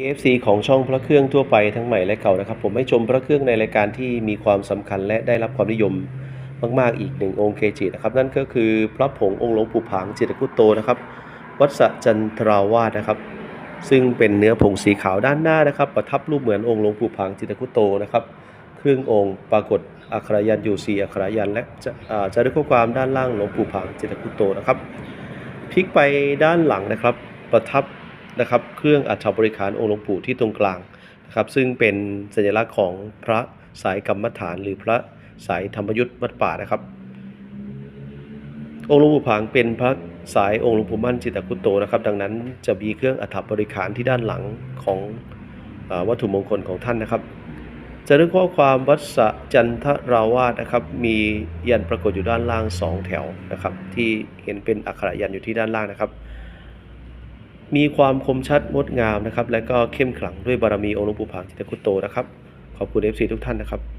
AFC ของช่องพระเครื่องทั่วไปทั้งใหม่และเก่านะครับ ผมให้ชมพระเครื่องในรายการที่มีความสำคัญและได้รับความนิยมมาก ๆ อีกหนึ่งองค์เกจินะครับ นั่นก็คือพระผงองค์หลวงปู่ผางจิตกุตโตนะครับ วัดสะจันทราวาสนะครับ ซึ่งเป็นเนื้อผงสีขาวด้านหน้านะครับ ประทับรูปเหมือนองค์หลวงปู่ผางจิตกุตโตนะครับเครื่ององค์ปรากฏอักขรายันอยู่สีอักขรายันและจะอ่าจารึกข้อความด้านล่างหลวงปู่ผางจิตกุตโตนะครับพลิกไปด้านหลังนะครับ ประทับ นะครับ เครื่องอัฐบริขารองค์หลวงปู่ที่ตรงกลางนะครับ ซึ่งเป็นสัญลักษณ์ของพระสายกรรมฐานหรือพระสายธรรมยุทธวัดป่านะครับ องค์หลวงปู่ผางเป็นพระสายองค์หลวงปู่มั่นจิตตคุตโตนะครับ ดังนั้นจะมีเครื่องอัฐบริขารที่ด้านหลังของอวัตถุมงคลของท่านนะครับจะนึกข้อความวัดสะจันทราวาสนะครับ มียันปรากฏอยู่ด้านล่างสองแถวนะครับ ที่เห็นเป็นอักขระยันอยู่ที่ด้านล่างนะครับ มีความคมชัดงดงามนะครับ และก็เข้มขลังด้วยบารมีองค์หลวงปู่ผางจิตตคุตโตนะครับ ขอบคุณ FC ทุกท่านนะครับ